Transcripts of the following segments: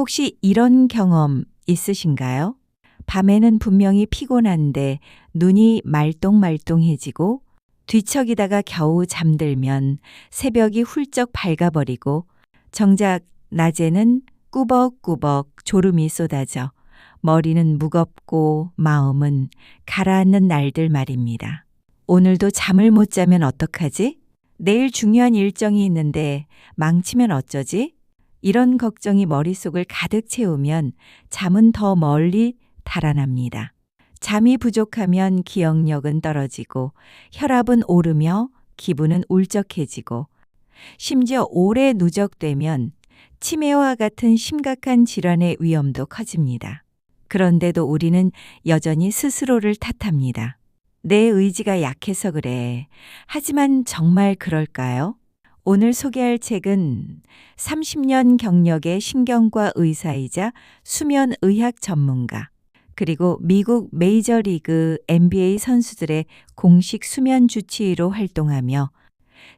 혹시 이런 경험 있으신가요? 밤에는 분명히 피곤한데 눈이 말똥말똥해지고 뒤척이다가 겨우 잠들면 새벽이 훌쩍 밝아버리고 정작 낮에는 꾸벅꾸벅 졸음이 쏟아져 머리는 무겁고 마음은 가라앉는 날들 말입니다. 오늘도 잠을 못 자면 어떡하지? 내일 중요한 일정이 있는데 망치면 어쩌지? 이런 걱정이 머릿속을 가득 채우면 잠은 더 멀리 달아납니다. 잠이 부족하면 기억력은 떨어지고 혈압은 오르며 기분은 울적해지고 심지어 오래 누적되면 치매와 같은 심각한 질환의 위험도 커집니다. 그런데도 우리는 여전히 스스로를 탓합니다. 내 의지가 약해서 그래. 하지만 정말 그럴까요? 오늘 소개할 책은 30년 경력의 신경과 의사이자 수면 의학 전문가, 그리고 미국 메이저리그 NBA 선수들의 공식 수면 주치의로 활동하며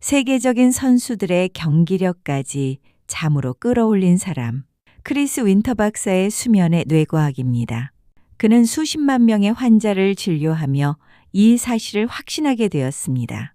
세계적인 선수들의 경기력까지 잠으로 끌어올린 사람, 크리스 윈터 박사의 수면의 뇌과학입니다. 그는 수십만 명의 환자를 진료하며 이 사실을 확신하게 되었습니다.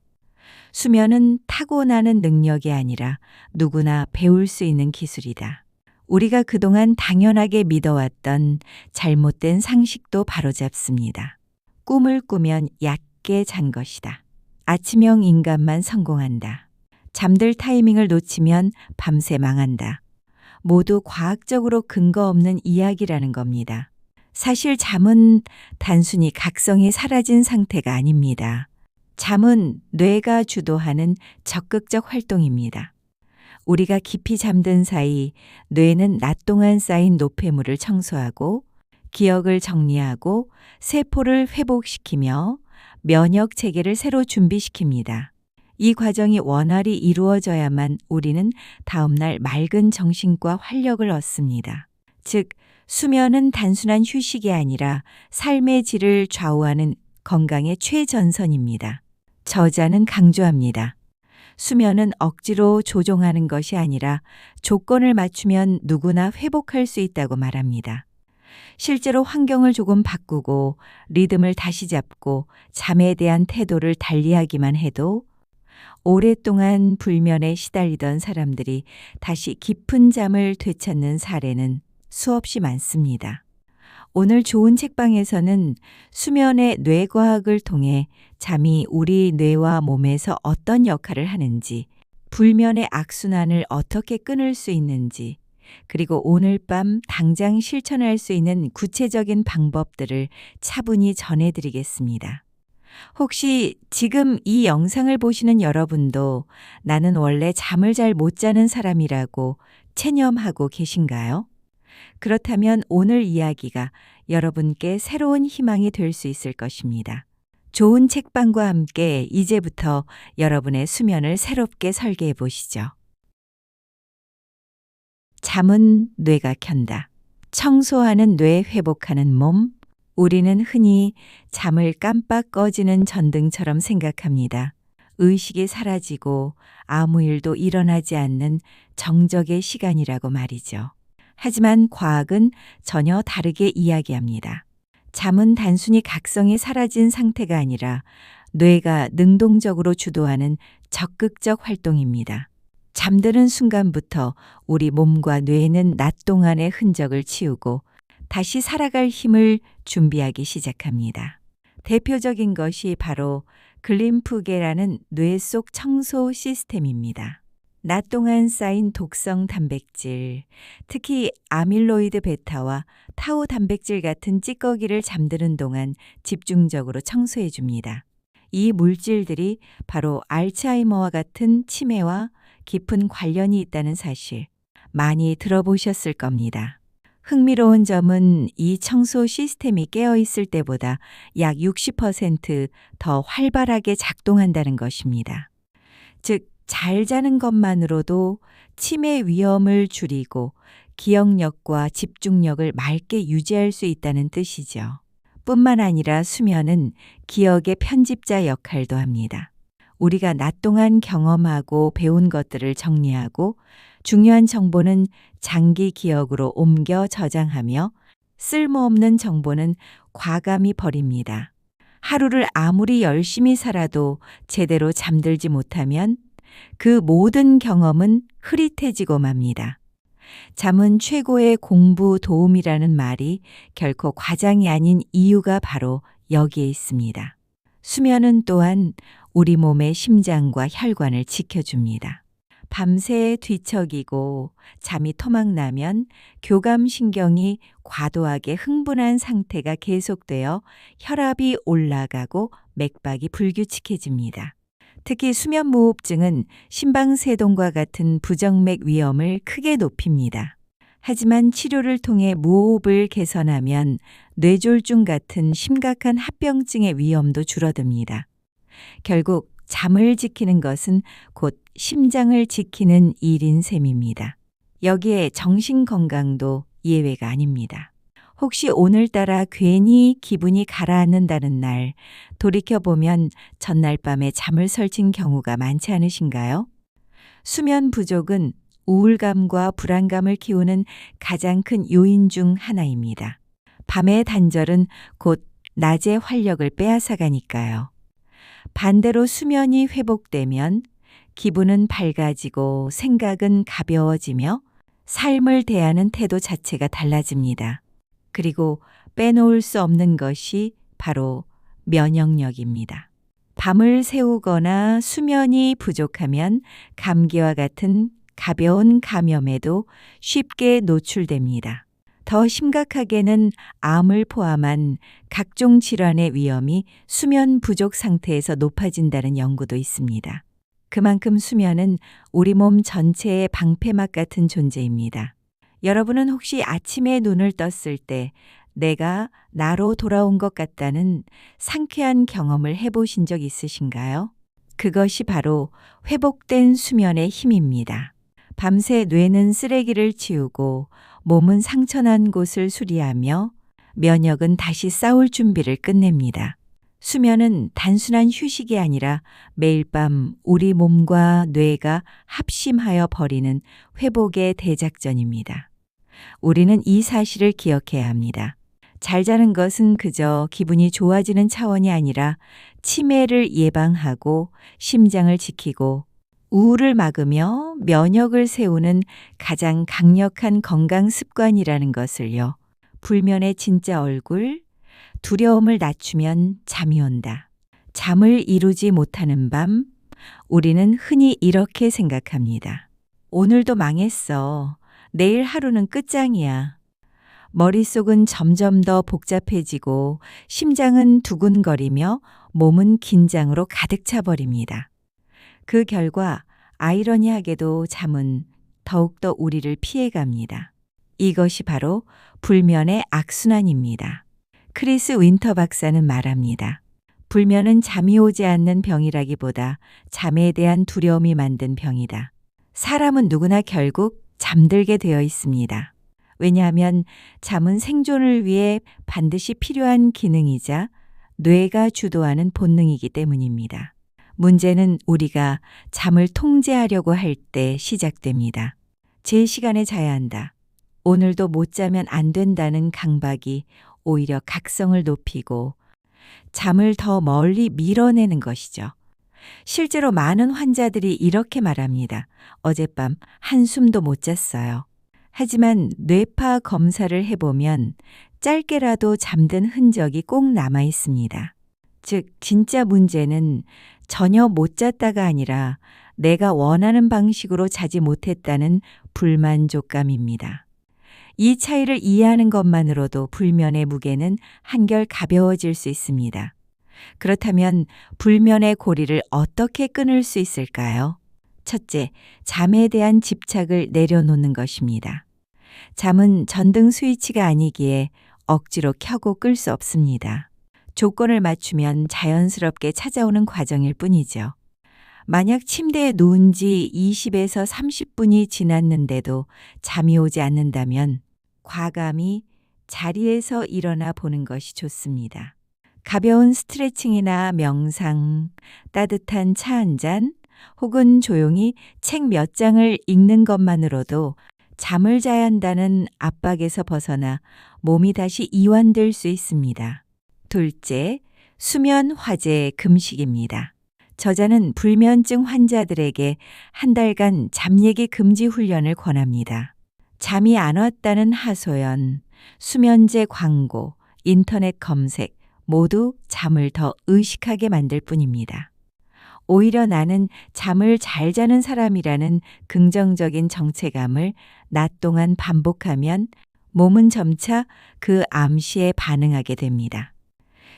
수면은 타고나는 능력이 아니라 누구나 배울 수 있는 기술이다. 우리가 그동안 당연하게 믿어왔던 잘못된 상식도 바로잡습니다. 꿈을 꾸면 얕게 잔 것이다. 아침형 인간만 성공한다. 잠들 타이밍을 놓치면 밤새 망한다. 모두 과학적으로 근거 없는 이야기라는 겁니다. 사실 잠은 단순히 각성이 사라진 상태가 아닙니다. 잠은 뇌가 주도하는 적극적 활동입니다. 우리가 깊이 잠든 사이 뇌는 낮 동안 쌓인 노폐물을 청소하고 기억을 정리하고 세포를 회복시키며 면역 체계를 새로 준비시킵니다. 이 과정이 원활히 이루어져야만 우리는 다음날 맑은 정신과 활력을 얻습니다. 즉, 수면은 단순한 휴식이 아니라 삶의 질을 좌우하는 건강의 최전선입니다. 저자는 강조합니다. 수면은 억지로 조종하는 것이 아니라 조건을 맞추면 누구나 회복할 수 있다고 말합니다. 실제로 환경을 조금 바꾸고 리듬을 다시 잡고 잠에 대한 태도를 달리하기만 해도 오랫동안 불면에 시달리던 사람들이 다시 깊은 잠을 되찾는 사례는 수없이 많습니다. 오늘 좋은 책방에서는 수면의 뇌과학을 통해 잠이 우리 뇌와 몸에서 어떤 역할을 하는지, 불면의 악순환을 어떻게 끊을 수 있는지, 그리고 오늘 밤 당장 실천할 수 있는 구체적인 방법들을 차분히 전해드리겠습니다. 혹시 지금 이 영상을 보시는 여러분도 나는 원래 잠을 잘 못 자는 사람이라고 체념하고 계신가요? 그렇다면 오늘 이야기가 여러분께 새로운 희망이 될 수 있을 것입니다. 좋은 책방과 함께 이제부터 여러분의 수면을 새롭게 설계해 보시죠. 잠은 뇌가 켠다. 청소하는 뇌 회복하는 몸. 우리는 흔히 잠을 깜빡 꺼지는 전등처럼 생각합니다. 의식이 사라지고 아무 일도 일어나지 않는 정적의 시간이라고 말이죠. 하지만 과학은 전혀 다르게 이야기합니다. 잠은 단순히 각성이 사라진 상태가 아니라 뇌가 능동적으로 주도하는 적극적 활동입니다. 잠드는 순간부터 우리 몸과 뇌는 낮 동안의 흔적을 치우고 다시 살아갈 힘을 준비하기 시작합니다. 대표적인 것이 바로 글림프계라는 뇌 속 청소 시스템입니다. 낮 동안 쌓인 독성 단백질, 특히 아밀로이드 베타와 타우 단백질 같은 찌꺼기를 잠드는 동안 집중적으로 청소해 줍니다. 이 물질들이 바로 알츠하이머와 같은 치매와 깊은 관련이 있다는 사실 많이 들어보셨을 겁니다. 흥미로운 점은 이 청소 시스템이 깨어 있을 때보다 약 60%더 활발하게 작동한다는 것입니다. 즉, 잘 자는 것만으로도 치매 위험을 줄이고 기억력과 집중력을 맑게 유지할 수 있다는 뜻이죠. 뿐만 아니라 수면은 기억의 편집자 역할도 합니다. 우리가 낮 동안 경험하고 배운 것들을 정리하고 중요한 정보는 장기 기억으로 옮겨 저장하며 쓸모없는 정보는 과감히 버립니다. 하루를 아무리 열심히 살아도 제대로 잠들지 못하면 그 모든 경험은 흐릿해지고 맙니다. 잠은 최고의 공부 도움이라는 말이 결코 과장이 아닌 이유가 바로 여기에 있습니다. 수면은 또한 우리 몸의 심장과 혈관을 지켜줍니다. 밤새 뒤척이고 잠이 토막나면 교감신경이 과도하게 흥분한 상태가 계속되어 혈압이 올라가고 맥박이 불규칙해집니다. 특히 수면무호흡증은 심방세동과 같은 부정맥 위험을 크게 높입니다. 하지만 치료를 통해 무호흡을 개선하면 뇌졸중 같은 심각한 합병증의 위험도 줄어듭니다. 결국 잠을 지키는 것은 곧 심장을 지키는 일인 셈입니다. 여기에 정신 건강도 예외가 아닙니다. 혹시 오늘따라 괜히 기분이 가라앉는다는 날 돌이켜보면 전날 밤에 잠을 설친 경우가 많지 않으신가요? 수면 부족은 우울감과 불안감을 키우는 가장 큰 요인 중 하나입니다. 밤의 단절은 곧 낮의 활력을 빼앗아가니까요. 반대로 수면이 회복되면 기분은 밝아지고 생각은 가벼워지며 삶을 대하는 태도 자체가 달라집니다. 그리고 빼놓을 수 없는 것이 바로 면역력입니다. 밤을 새우거나 수면이 부족하면 감기와 같은 가벼운 감염에도 쉽게 노출됩니다. 더 심각하게는 암을 포함한 각종 질환의 위험이 수면 부족 상태에서 높아진다는 연구도 있습니다. 그만큼 수면은 우리 몸 전체의 방패막 같은 존재입니다. 여러분은 혹시 아침에 눈을 떴을 때 내가 나로 돌아온 것 같다는 상쾌한 경험을 해보신 적 있으신가요? 그것이 바로 회복된 수면의 힘입니다. 밤새 뇌는 쓰레기를 치우고 몸은 상처난 곳을 수리하며 면역은 다시 싸울 준비를 끝냅니다. 수면은 단순한 휴식이 아니라 매일 밤 우리 몸과 뇌가 합심하여 벌이는 회복의 대작전입니다. 우리는 이 사실을 기억해야 합니다. 잘 자는 것은 그저 기분이 좋아지는 차원이 아니라 치매를 예방하고 심장을 지키고 우울을 막으며 면역을 세우는 가장 강력한 건강 습관이라는 것을요. 불면의 진짜 얼굴, 두려움을 낮추면 잠이 온다. 잠을 이루지 못하는 밤, 우리는 흔히 이렇게 생각합니다. 오늘도 망했어. 내일 하루는 끝장이야. 머릿속은 점점 더 복잡해지고 심장은 두근거리며 몸은 긴장으로 가득 차버립니다. 그 결과 아이러니하게도 잠은 더욱더 우리를 피해갑니다. 이것이 바로 불면의 악순환입니다. 크리스 윈터 박사는 말합니다. 불면은 잠이 오지 않는 병이라기보다 잠에 대한 두려움이 만든 병이다. 사람은 누구나 결국 잠들게 되어 있습니다. 왜냐하면 잠은 생존을 위해 반드시 필요한 기능이자 뇌가 주도하는 본능이기 때문입니다. 문제는 우리가 잠을 통제하려고 할 때 시작됩니다. 제 시간에 자야 한다. 오늘도 못 자면 안 된다는 강박이 오히려 각성을 높이고 잠을 더 멀리 밀어내는 것이죠. 실제로 많은 환자들이 이렇게 말합니다. 어젯밤 한숨도 못 잤어요. 하지만 뇌파 검사를 해보면 짧게라도 잠든 흔적이 꼭 남아 있습니다. 즉, 진짜 문제는 전혀 못 잤다가 아니라 내가 원하는 방식으로 자지 못했다는 불만족감입니다. 이 차이를 이해하는 것만으로도 불면의 무게는 한결 가벼워질 수 있습니다. 그렇다면 불면의 고리를 어떻게 끊을 수 있을까요? 첫째, 잠에 대한 집착을 내려놓는 것입니다. 잠은 전등 스위치가 아니기에 억지로 켜고 끌 수 없습니다. 조건을 맞추면 자연스럽게 찾아오는 과정일 뿐이죠. 만약 침대에 누운 지 20에서 30분이 지났는데도 잠이 오지 않는다면 과감히 자리에서 일어나 보는 것이 좋습니다. 가벼운 스트레칭이나 명상, 따뜻한 차 한 잔, 혹은 조용히 책 몇 장을 읽는 것만으로도 잠을 자야 한다는 압박에서 벗어나 몸이 다시 이완될 수 있습니다. 둘째, 수면 화제 금식입니다. 저자는 불면증 환자들에게 한 달간 잠 얘기 금지 훈련을 권합니다. 잠이 안 왔다는 하소연, 수면제 광고, 인터넷 검색 모두 잠을 더 의식하게 만들 뿐입니다. 오히려 나는 잠을 잘 자는 사람이라는 긍정적인 정체감을 낮 동안 반복하면 몸은 점차 그 암시에 반응하게 됩니다.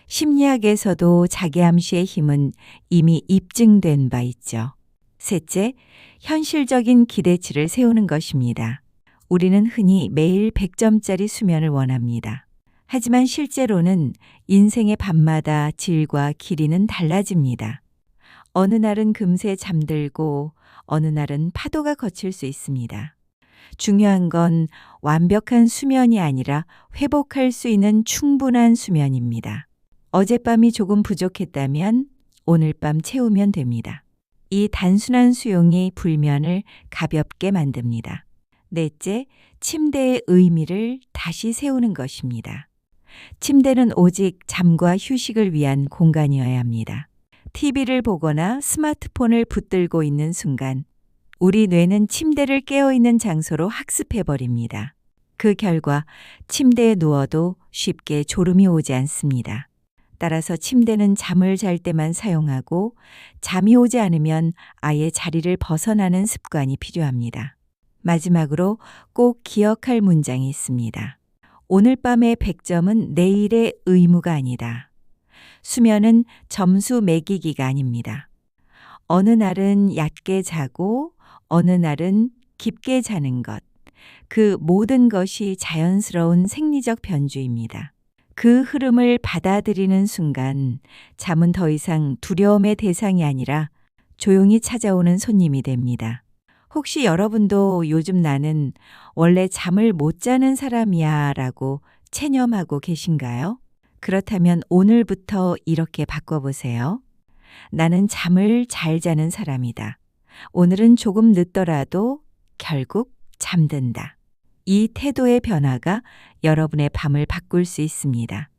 심리학에서도 자기 암시의 힘은 이미 입증된 바 있죠. 셋째, 현실적인 기대치를 세우는 것입니다. 우리는 흔히 매일 100점짜리 수면을 원합니다. 하지만 실제로는 인생의 밤마다 질과 길이는 달라집니다. 어느 날은 금세 잠들고 어느 날은 파도가 거칠 수 있습니다. 중요한 건 완벽한 수면이 아니라 회복할 수 있는 충분한 수면입니다. 어젯밤이 조금 부족했다면 오늘 밤 채우면 됩니다. 이 단순한 수용이 불면을 가볍게 만듭니다. 넷째, 침대의 의미를 다시 세우는 것입니다. 침대는 오직 잠과 휴식을 위한 공간이어야 합니다. TV를 보거나 스마트폰을 붙들고 있는 순간 우리 뇌는 침대를 깨어있는 장소로 학습해버립니다. 그 결과 침대에 누워도 쉽게 졸음이 오지 않습니다. 따라서 침대는 잠을 잘 때만 사용하고 잠이 오지 않으면 아예 자리를 벗어나는 습관이 필요합니다. 마지막으로 꼭 기억할 문장이 있습니다. 오늘 밤의 100점은 내일의 의무가 아니다. 수면은 점수 매기기가 아닙니다. 어느 날은 얕게 자고 어느 날은 깊게 자는 것. 그 모든 것이 자연스러운 생리적 변주입니다. 그 흐름을 받아들이는 순간 잠은 더 이상 두려움의 대상이 아니라 조용히 찾아오는 손님이 됩니다. 혹시 여러분도 요즘 나는 원래 잠을 못 자는 사람이야 라고 체념하고 계신가요? 그렇다면 오늘부터 이렇게 바꿔보세요. 나는 잠을 잘 자는 사람이다. 오늘은 조금 늦더라도 결국 잠든다. 이 태도의 변화가 여러분의 밤을 바꿀 수 있습니다.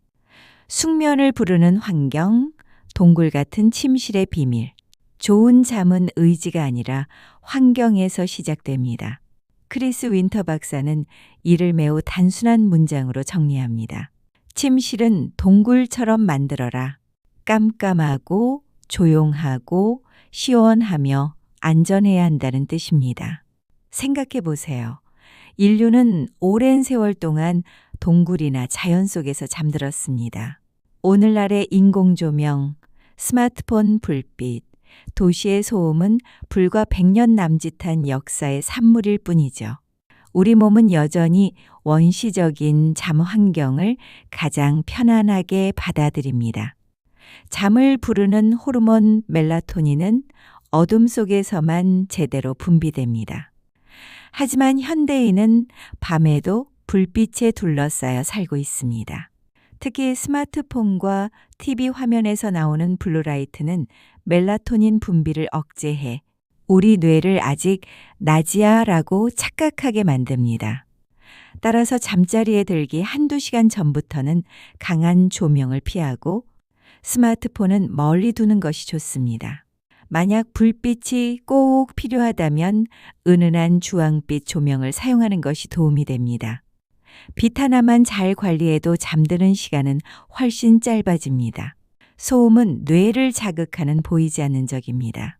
숙면을 부르는 환경, 동굴 같은 침실의 비밀. 좋은 잠은 의지가 아니라 환경에서 시작됩니다. 크리스 윈터 박사는 이를 매우 단순한 문장으로 정리합니다. 침실은 동굴처럼 만들어라. 깜깜하고 조용하고 시원하며 안전해야 한다는 뜻입니다. 생각해 보세요. 인류는 오랜 세월 동안 동굴이나 자연 속에서 잠들었습니다. 오늘날의 인공조명, 스마트폰 불빛, 도시의 소음은 불과 100년 남짓한 역사의 산물일 뿐이죠. 우리 몸은 여전히 원시적인 잠 환경을 가장 편안하게 받아들입니다. 잠을 부르는 호르몬 멜라토닌은 어둠 속에서만 제대로 분비됩니다. 하지만 현대인은 밤에도 불빛에 둘러싸여 살고 있습니다. 특히 스마트폰과 TV 화면에서 나오는 블루라이트는 멜라토닌 분비를 억제해 우리 뇌를 아직 낮이야라고 착각하게 만듭니다. 따라서 잠자리에 들기 한두 시간 전부터는 강한 조명을 피하고 스마트폰은 멀리 두는 것이 좋습니다. 만약 불빛이 꼭 필요하다면 은은한 주황빛 조명을 사용하는 것이 도움이 됩니다. 빛 하나만 잘 관리해도 잠드는 시간은 훨씬 짧아집니다. 소음은 뇌를 자극하는 보이지 않는 적입니다.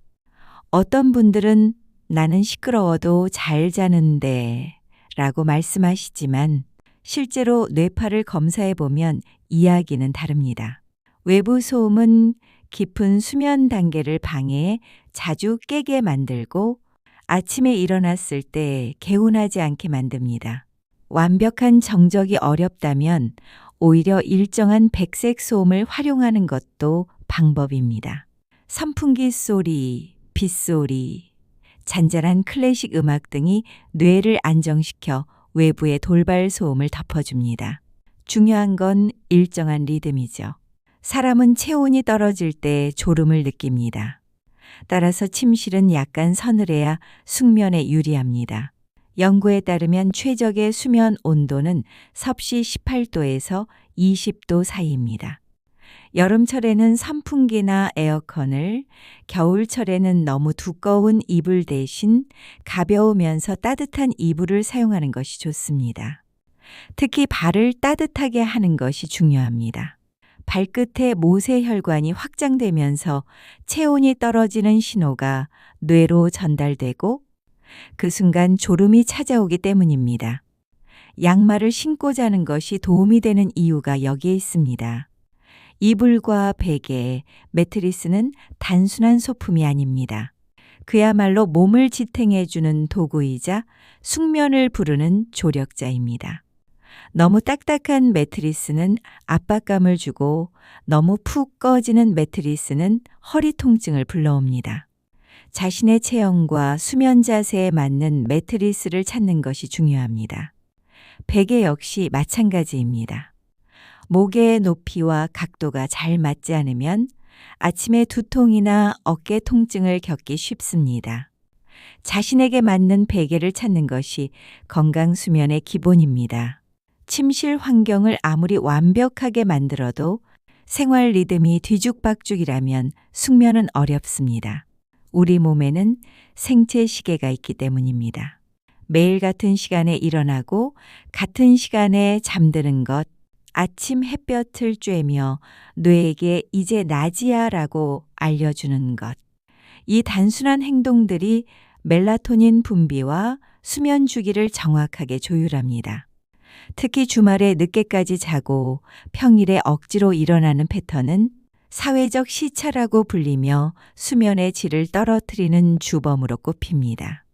어떤 분들은 나는 시끄러워도 잘 자는데 라고 말씀하시지만 실제로 뇌파를 검사해 보면 이야기는 다릅니다. 외부 소음은 깊은 수면 단계를 방해해 자주 깨게 만들고 아침에 일어났을 때 개운하지 않게 만듭니다. 완벽한 정적이 어렵다면 오히려 일정한 백색 소음을 활용하는 것도 방법입니다. 선풍기 소리, 빗소리, 잔잔한 클래식 음악 등이 뇌를 안정시켜 외부의 돌발 소음을 덮어줍니다. 중요한 건 일정한 리듬이죠. 사람은 체온이 떨어질 때 졸음을 느낍니다. 따라서 침실은 약간 서늘해야 숙면에 유리합니다. 연구에 따르면 최적의 수면 온도는 섭씨 18도에서 20도 사이입니다. 여름철에는 선풍기나 에어컨을, 겨울철에는 너무 두꺼운 이불 대신 가벼우면서 따뜻한 이불을 사용하는 것이 좋습니다. 특히 발을 따뜻하게 하는 것이 중요합니다. 발끝에 모세혈관이 확장되면서 체온이 떨어지는 신호가 뇌로 전달되고 그 순간 졸음이 찾아오기 때문입니다. 양말을 신고 자는 것이 도움이 되는 이유가 여기에 있습니다. 이불과 베개, 매트리스는 단순한 소품이 아닙니다. 그야말로 몸을 지탱해주는 도구이자 숙면을 부르는 조력자입니다. 너무 딱딱한 매트리스는 압박감을 주고 너무 푹 꺼지는 매트리스는 허리 통증을 불러옵니다. 자신의 체형과 수면 자세에 맞는 매트리스를 찾는 것이 중요합니다. 베개 역시 마찬가지입니다. 목의 높이와 각도가 잘 맞지 않으면 아침에 두통이나 어깨 통증을 겪기 쉽습니다. 자신에게 맞는 베개를 찾는 것이 건강 수면의 기본입니다. 침실 환경을 아무리 완벽하게 만들어도 생활 리듬이 뒤죽박죽이라면 숙면은 어렵습니다. 우리 몸에는 생체 시계가 있기 때문입니다. 매일 같은 시간에 일어나고 같은 시간에 잠드는 것, 아침 햇볕을 쬐며 뇌에게 이제 낮이야 라고 알려주는 것. 이 단순한 행동들이 멜라토닌 분비와 수면 주기를 정확하게 조율합니다. 특히 주말에 늦게까지 자고 평일에 억지로 일어나는 패턴은 사회적 시차라고 불리며 수면의 질을 떨어뜨리는 주범으로 꼽힙니다.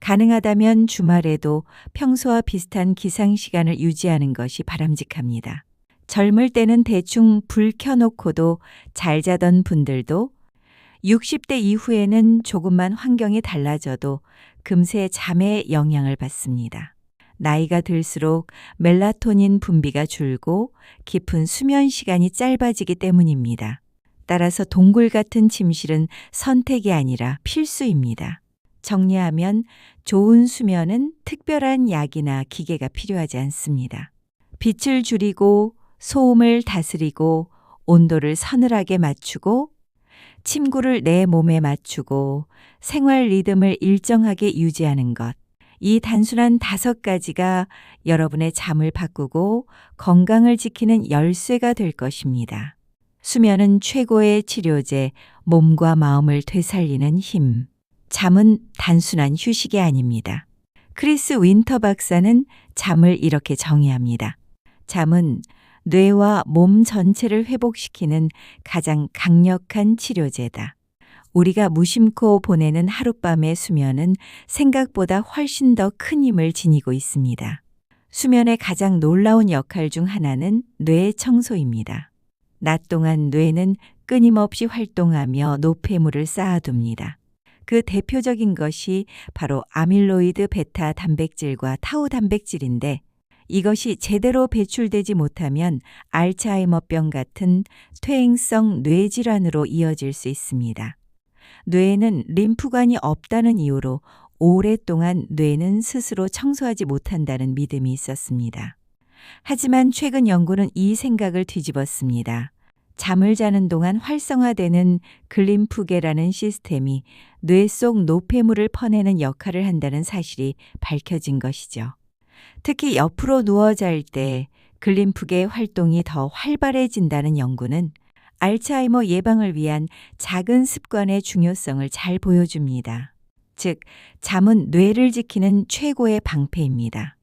가능하다면 주말에도 평소와 비슷한 기상 시간을 유지하는 것이 바람직합니다. 젊을 때는 대충 불 켜놓고도 잘 자던 분들도 60대 이후에는 조금만 환경이 달라져도 금세 잠에 영향을 받습니다. 나이가 들수록 멜라토닌 분비가 줄고 깊은 수면 시간이 짧아지기 때문입니다. 따라서 동굴 같은 침실은 선택이 아니라 필수입니다. 정리하면 좋은 수면은 특별한 약이나 기계가 필요하지 않습니다. 빛을 줄이고 소음을 다스리고 온도를 서늘하게 맞추고 침구를 내 몸에 맞추고 생활 리듬을 일정하게 유지하는 것. 이 단순한 다섯 가지가 여러분의 잠을 바꾸고 건강을 지키는 열쇠가 될 것입니다. 수면은 최고의 치료제, 몸과 마음을 되살리는 힘. 잠은 단순한 휴식이 아닙니다. 크리스 윈터 박사는 잠을 이렇게 정의합니다. 잠은 뇌와 몸 전체를 회복시키는 가장 강력한 치료제다. 우리가 무심코 보내는 하룻밤의 수면은 생각보다 훨씬 더 큰 힘을 지니고 있습니다. 수면의 가장 놀라운 역할 중 하나는 뇌 청소입니다. 낮 동안 뇌는 끊임없이 활동하며 노폐물을 쌓아둡니다. 그 대표적인 것이 바로 아밀로이드 베타 단백질과 타우 단백질인데 이것이 제대로 배출되지 못하면 알츠하이머병 같은 퇴행성 뇌질환으로 이어질 수 있습니다. 뇌에는 림프관이 없다는 이유로 오랫동안 뇌는 스스로 청소하지 못한다는 믿음이 있었습니다. 하지만 최근 연구는 이 생각을 뒤집었습니다. 잠을 자는 동안 활성화되는 글림프계라는 시스템이 뇌 속 노폐물을 퍼내는 역할을 한다는 사실이 밝혀진 것이죠. 특히 옆으로 누워 잘 때 글림프계 활동이 더 활발해진다는 연구는 알츠하이머 예방을 위한 작은 습관의 중요성을 잘 보여줍니다. 즉, 잠은 뇌를 지키는 최고의 방패입니다.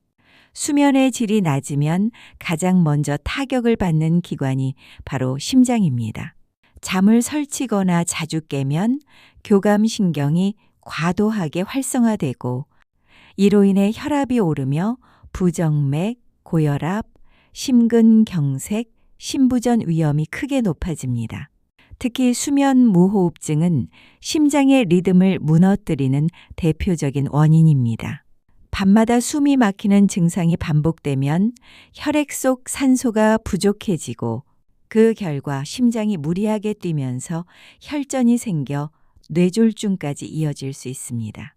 수면의 질이 낮으면 가장 먼저 타격을 받는 기관이 바로 심장입니다. 잠을 설치거나 자주 깨면 교감신경이 과도하게 활성화되고 이로 인해 혈압이 오르며 부정맥, 고혈압, 심근경색, 심부전 위험이 크게 높아집니다. 특히 수면 무호흡증은 심장의 리듬을 무너뜨리는 대표적인 원인입니다. 밤마다 숨이 막히는 증상이 반복되면 혈액 속 산소가 부족해지고 그 결과 심장이 무리하게 뛰면서 혈전이 생겨 뇌졸중까지 이어질 수 있습니다.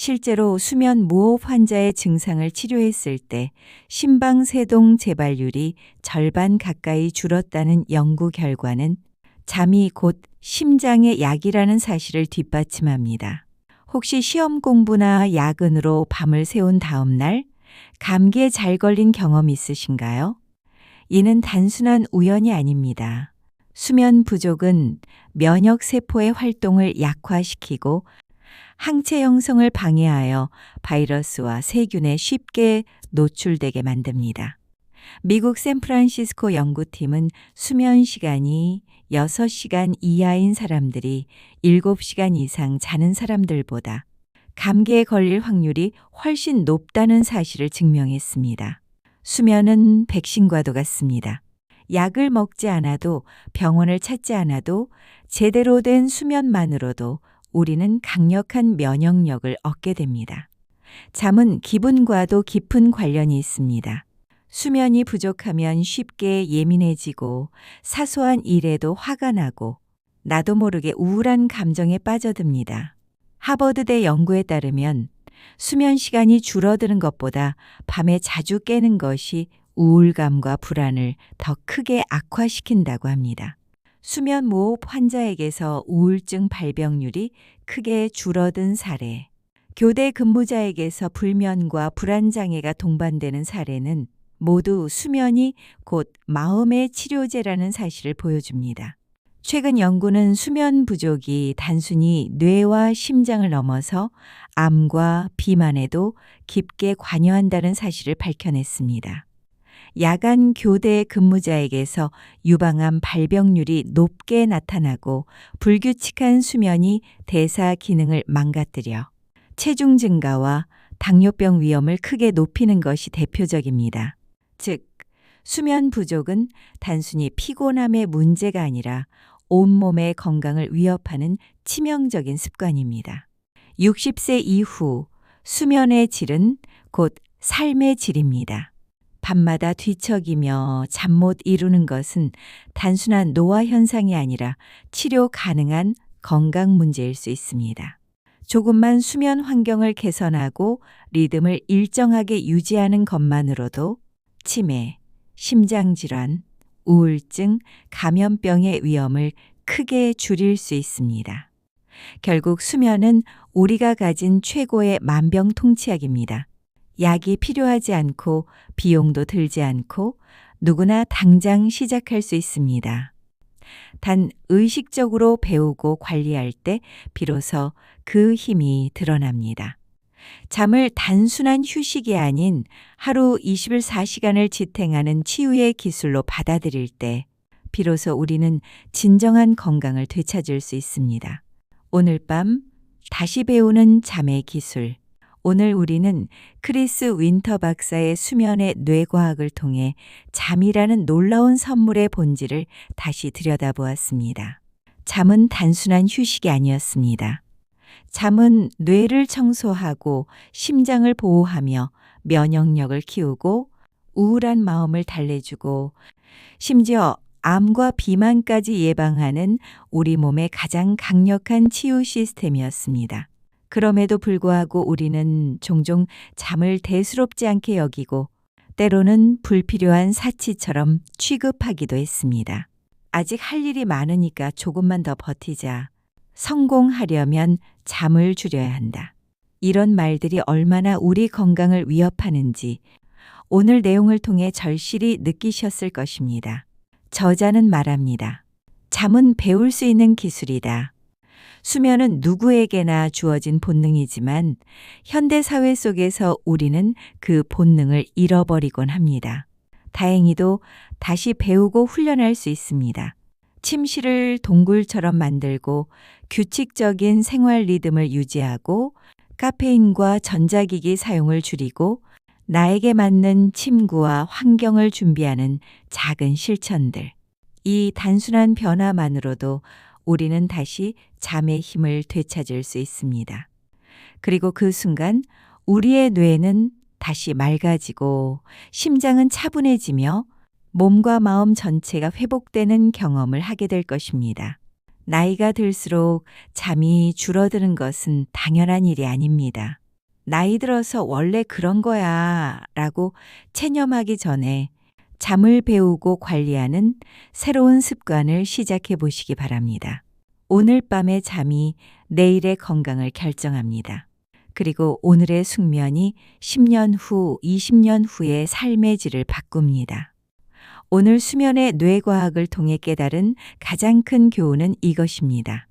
실제로 수면 무호흡 환자의 증상을 치료했을 때 심방세동 재발률이 절반 가까이 줄었다는 연구 결과는 잠이 곧 심장의 약이라는 사실을 뒷받침합니다. 혹시 시험 공부나 야근으로 밤을 새운 다음 날 감기에 잘 걸린 경험 있으신가요? 이는 단순한 우연이 아닙니다. 수면 부족은 면역 세포의 활동을 약화시키고 항체 형성을 방해하여 바이러스와 세균에 쉽게 노출되게 만듭니다. 미국 샌프란시스코 연구팀은 수면 시간이 6시간 이하인 사람들이 7시간 이상 자는 사람들보다 감기에 걸릴 확률이 훨씬 높다는 사실을 증명했습니다. 수면은 백신과도 같습니다. 약을 먹지 않아도 병원을 찾지 않아도 제대로 된 수면만으로도 우리는 강력한 면역력을 얻게 됩니다. 잠은 기분과도 깊은 관련이 있습니다. 수면이 부족하면 쉽게 예민해지고 사소한 일에도 화가 나고 나도 모르게 우울한 감정에 빠져듭니다. 하버드대 연구에 따르면 수면 시간이 줄어드는 것보다 밤에 자주 깨는 것이 우울감과 불안을 더 크게 악화시킨다고 합니다. 수면 무호흡 환자에게서 우울증 발병률이 크게 줄어든 사례, 교대 근무자에게서 불면과 불안 장애가 동반되는 사례는 모두 수면이 곧 마음의 치료제라는 사실을 보여줍니다. 최근 연구는 수면 부족이 단순히 뇌와 심장을 넘어서 암과 비만에도 깊게 관여한다는 사실을 밝혀냈습니다. 야간 교대 근무자에게서 유방암 발병률이 높게 나타나고 불규칙한 수면이 대사 기능을 망가뜨려 체중 증가와 당뇨병 위험을 크게 높이는 것이 대표적입니다. 즉, 수면 부족은 단순히 피곤함의 문제가 아니라 온몸의 건강을 위협하는 치명적인 습관입니다. 60세 이후 수면의 질은 곧 삶의 질입니다. 밤마다 뒤척이며 잠 못 이루는 것은 단순한 노화 현상이 아니라 치료 가능한 건강 문제일 수 있습니다. 조금만 수면 환경을 개선하고 리듬을 일정하게 유지하는 것만으로도 치매, 심장질환, 우울증, 감염병의 위험을 크게 줄일 수 있습니다. 결국 수면은 우리가 가진 최고의 만병통치약입니다. 약이 필요하지 않고 비용도 들지 않고 누구나 당장 시작할 수 있습니다. 단 의식적으로 배우고 관리할 때 비로소 그 힘이 드러납니다. 잠을 단순한 휴식이 아닌 하루 24시간을 지탱하는 치유의 기술로 받아들일 때 비로소 우리는 진정한 건강을 되찾을 수 있습니다. 오늘 밤 다시 배우는 잠의 기술. 오늘 우리는 크리스 윈터 박사의 수면의 뇌과학을 통해 잠이라는 놀라운 선물의 본질을 다시 들여다보았습니다. 잠은 단순한 휴식이 아니었습니다. 잠은 뇌를 청소하고 심장을 보호하며 면역력을 키우고 우울한 마음을 달래주고 심지어 암과 비만까지 예방하는 우리 몸의 가장 강력한 치유 시스템이었습니다. 그럼에도 불구하고 우리는 종종 잠을 대수롭지 않게 여기고 때로는 불필요한 사치처럼 취급하기도 했습니다. 아직 할 일이 많으니까 조금만 더 버티자. 성공하려면 잠을 줄여야 한다. 이런 말들이 얼마나 우리 건강을 위협하는지 오늘 내용을 통해 절실히 느끼셨을 것입니다. 저자는 말합니다. 잠은 배울 수 있는 기술이다. 수면은 누구에게나 주어진 본능이지만 현대 사회 속에서 우리는 그 본능을 잃어버리곤 합니다. 다행히도 다시 배우고 훈련할 수 있습니다. 침실을 동굴처럼 만들고 규칙적인 생활 리듬을 유지하고 카페인과 전자기기 사용을 줄이고 나에게 맞는 침구와 환경을 준비하는 작은 실천들. 이 단순한 변화만으로도 우리는 다시 잠의 힘을 되찾을 수 있습니다. 그리고 그 순간 우리의 뇌는 다시 맑아지고 심장은 차분해지며 몸과 마음 전체가 회복되는 경험을 하게 될 것입니다. 나이가 들수록 잠이 줄어드는 것은 당연한 일이 아닙니다. 나이 들어서 원래 그런 거야 라고 체념하기 전에 잠을 배우고 관리하는 새로운 습관을 시작해 보시기 바랍니다. 오늘 밤의 잠이 내일의 건강을 결정합니다. 그리고 오늘의 숙면이 10년 후, 20년 후의 삶의 질을 바꿉니다. 오늘 수면의 뇌과학을 통해 깨달은 가장 큰 교훈은 이것입니다.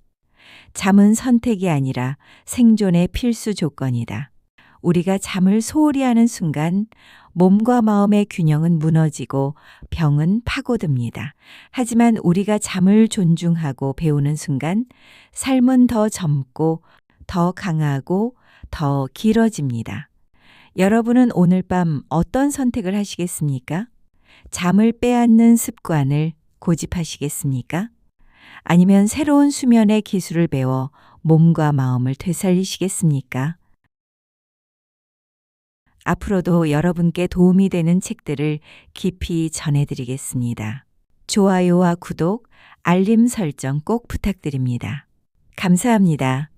잠은 선택이 아니라 생존의 필수 조건이다. 우리가 잠을 소홀히 하는 순간 몸과 마음의 균형은 무너지고 병은 파고듭니다. 하지만 우리가 잠을 존중하고 배우는 순간 삶은 더 젊고 더 강하고 더 길어집니다. 여러분은 오늘 밤 어떤 선택을 하시겠습니까? 잠을 빼앗는 습관을 고집하시겠습니까? 아니면 새로운 수면의 기술을 배워 몸과 마음을 되살리시겠습니까? 앞으로도 여러분께 도움이 되는 책들을 깊이 전해드리겠습니다. 좋아요와 구독, 알림 설정 꼭 부탁드립니다. 감사합니다.